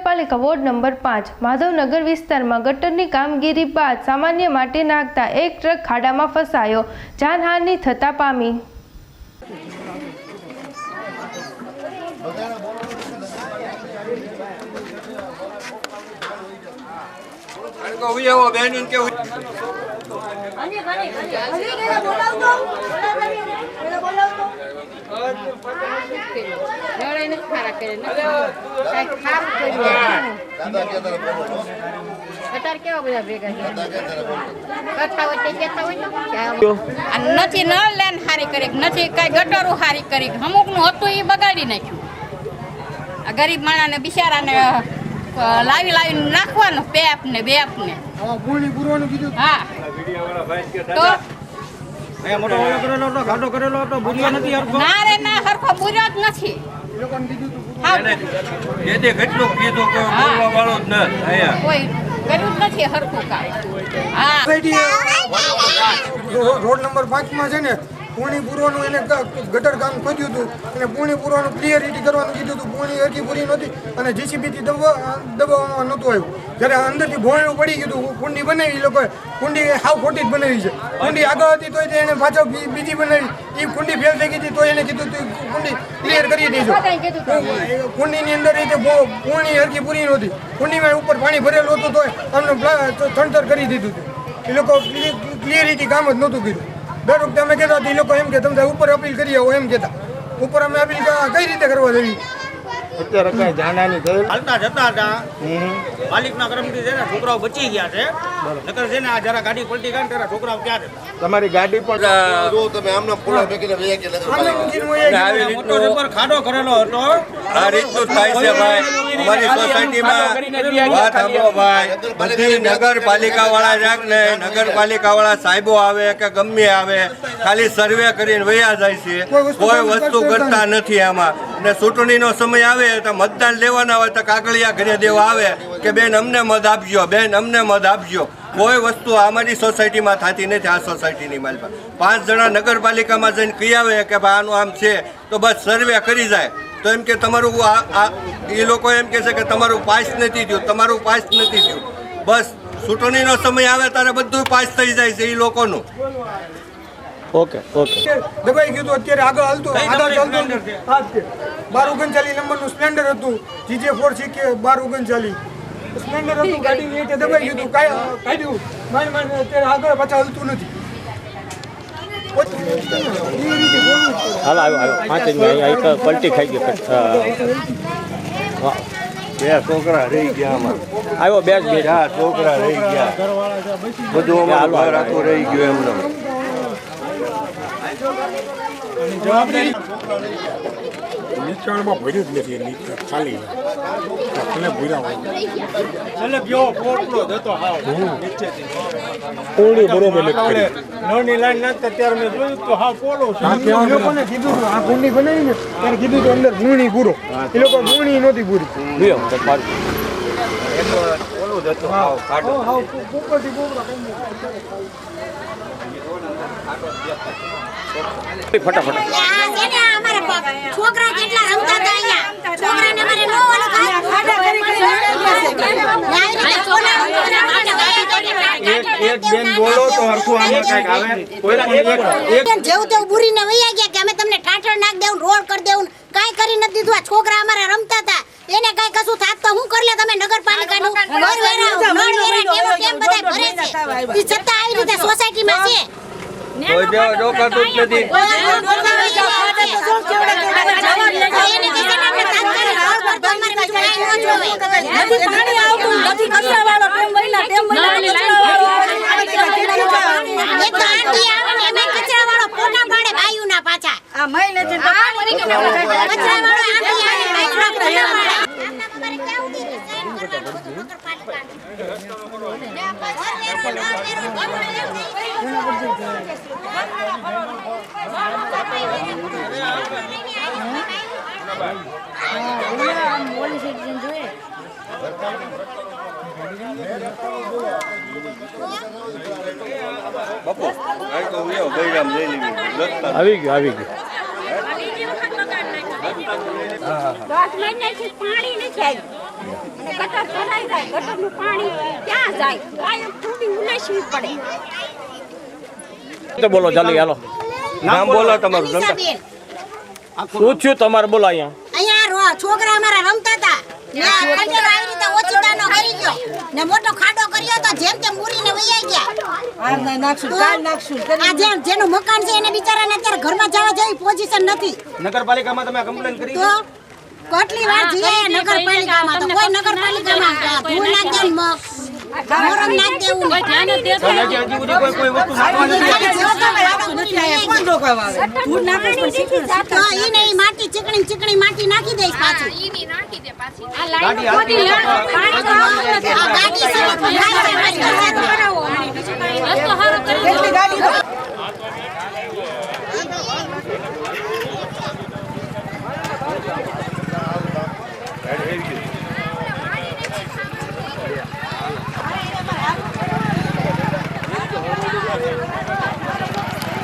નગરપાલિકા ward number પાંચ. માધવનગર વિસ્તારમાં ગટરની કામગીરી બાદ સામાન્ય માટે નાખતા એક ટ્રક ખાડામાં ફસાયો. જાનહાનિ થતા પામી. લડાઈ નથી ખારા કરે ખારું કર્યું અત્યારે કેવા બધા ભેગા છે હોય તે કહેતા હોય ને કે આ- આ નથી નળ લેન હારી કરી નથી કાંઈ ગટરો હારી કરી. અમુકનું હતું એ બગાડી નાખ્યું. આ ગરીબ માણાને બિચારાને લાવી લાવીને નાખવાનું પેપને બેપને ને હા. તો અહીંયા મોટો ઓલો કરેલો હતો ખાડો કરેલો હતો બુરિયો નથી હરખો. ના રે ના હરખો બુરિયો જ નથી. એ લોકોને કીધું તું હા જે તે કેટલું કીધું કે બોલવા વાળો જ ન આયા કોઈ કર્યું જ નથી હરખું કામ હા. રોડ નંબર પાંચમાં છે ને પૂર્ણી એને ગટર કામ ખોદ્યું હતું. અને પૂર્ણી ક્લિયરિટી કરવાનું કીધું હતું. પૂર્ણી હરકી પૂરી નહોતી. અને જીસીબીથી દબા દબાવવામાં નહોતું આવ્યું. જ્યારે અંદરથી ભોયણું પડી ગયું હતું. કુંડી બનાવી એ લોકોએ કુંડી હાવ ખોટી જ બનાવી છે. કુંડી આગળ હતી તોય એને પાછો બીજી બનાવી. એ કુંડી ફેલ થઈ ગઈ હતી તો એને કીધું તું કુંડી ક્લિયર કરી દેજો. બધાય કુંડીની અંદર એ પૂર્ણી હરકી પૂરી નહોતી. કુંડીમાં ઉપર પાણી ભરેલું હતું તો અમને થણતર કરી દીધું હતું. એ લોકો ક્લિયરિટી કામ જ નહોતું કર્યું. દર વખતે અમે કહેતા હતા એ લોકો એમ કે તમે ઉપર અપીલ કરી આવો એમ કહેતા. ઉપર અમે અપીલ ક- કઈ રીતે કરવા દેવી અત્યારે કઈ જાણવાની થયું હાલતા જતા હતા. માલિકના કર્મથી છે ને છોકરાઓ બચી ગયા છે. નકર છે ને આ જરા ગાડી પલટી ને છોકરાઓ ક્યાં હતા તમારી ગાડી પણ જો તમે આમના ફૂલા ફેંકીને આવી ખાડો કરેલો હતો આ રીતનું થાય છે ભાઈ. અમારી સોસાયટીમાં વાત સાંભળો ભાઈ. બધી નગરપાલિકા વાળા જાગ ને નગરપાલિકા વાળા સાહેબો આવે કે ગમે આવે ખાલી સર્વે કરીને વયા જાય છે. કોઈ વસ્તુ કરતા નથી આમાં. ને ચૂંટણીનો સમય આવે તો મતદાન લેવાના હોય તો કાગળિયા ઘરે દેવા આવે કે બેન અમને મત આપજો બેન અમને મત આપજો. કોઈ વસ્તુ અમારી સોસાયટીમાં થતી નથી આ સોસાયટીની માલમાં પાંચ જણા નગરપાલિકામાં જઈને કહી આવે કે ભાઈ આનું આમ છે તો બસ સર્વે કરી જાય. તો એમ કે તમારું આ એ લોકો એમ કહે છે કે તમારું પાસ નથી થયું તમારું પાસ નથી થયું. બસ ચૂંટણીનો સમય આવે ત્યારે બધું પાસ થઈ જાય છે એ લોકોનું. Okay okay. દબાઈ ગયું અત્યારે આગળ હાલતું આગળ ચાલતું. બાર ઓગણચાલીસ નંબરનું સ્પ્લેન્ડર હતું જીજે ફોર કે બાર ઓગણચાલીસ. સ્પ્લેન્ડર હતું ગાડીની હેઠે દબાઈ ગયું હતું કાંઈ કાઢ્યું. મારી મારી અત્યારે આગળ પાછા હાલતું નથી. હાલ આવ્યો આવ્યો પાંચ જ પલટી ખાઈ ગયો. બે છોકરા રહી ગયા આમાં. આવ્યો બે જ મિનિટ. છોકરા રહી ગયા. બધું અમારું ઘર આખું રહી ગયું એમને. નીચાણમાં ભર્યું જ નથી નીચે ખાલી એટલે ભૂર્યા પૂર્ણી બરોબર કરી. લાઈન નાખતા ત્યારે મેં જોયું તો હા પોલો છે એ લોકોને કીધું હતું આ ગુંડી બનાવી ને ત્યારે કીધું હતું અંદર ગુણી પૂરો એ લોકો ગુણી નહોતી પૂરી લ્યો, તો પાડું. ઓલું જ હતું હાવ ખાટું. હાવ પોપરા ફટાફટ છોકરા કેટલા રમતા હતા અહીંયા છોકરાને મારે નો ઓલો ખાડા કરી કરી. એક બેન બોલો તો હરખું આમાં કંઈક આવે કોઈ પણ એક બેન જેવું તેવું બુરીને વૈયા ગયા કે અમે તમને ઠાઠર નાખ દેવું રોડ કરી દેવું કાંઈ કરી નથી દીધું આ છોકરા અમારા રમતા હતા એને કાંઈ કશું થાત તો હું કરી લે તમે નગરપાલિકાનું ઘર વેરા નળ વેરા કેવો કેમ બધા ભરે છે ઈ છતાં આવી રીતે સોસાયટીમાં છે કોઈ જો- જોકાતું જ નથી બાપુ આ તો હું એવું બૈરામ લઈ લેવી લખતા આવી. ગયું આવી ગયું પાણી નથી આવ્યું અને ગટર ભરાઈ જાય ગટરનું પાણી ક્યાં જાય કાયમ થોડી ઉનાસવી પડે તો બોલો ચાલો હાલો. નામ બોલો. તમારું શું થયું તમારે? બોલો અહીંયા. અહીંયા રો- છોકરા અમારા રમતા હતા. ને આ ગટર આવી રીતે ઓચિતાનો કરી ગયો. ને મોટો ખાડો કર્યો તો જેમ તેમ મૂરીને વૈયા ગયા. તો આ જે જેનું મકાન છે એને બિચારાને અત્યારે ઘરમાં જવા જેવી પોઝિશન નથી. નગરપાલિકામાં તમે કમ્પ્લેન કરી તો કેટલી વાર જઈએ નગરપાલિકામાં તો કોઈ નગરપાલિકામાં ધૂળ નાખ દે ને દેવું ને. હજી હજી સુધી કોઈ કોઈ વસ્તુ તો માટી ચીકણી ચીકણી માટી નાખી દઈશ પાછી. ગાડી તો ગાડી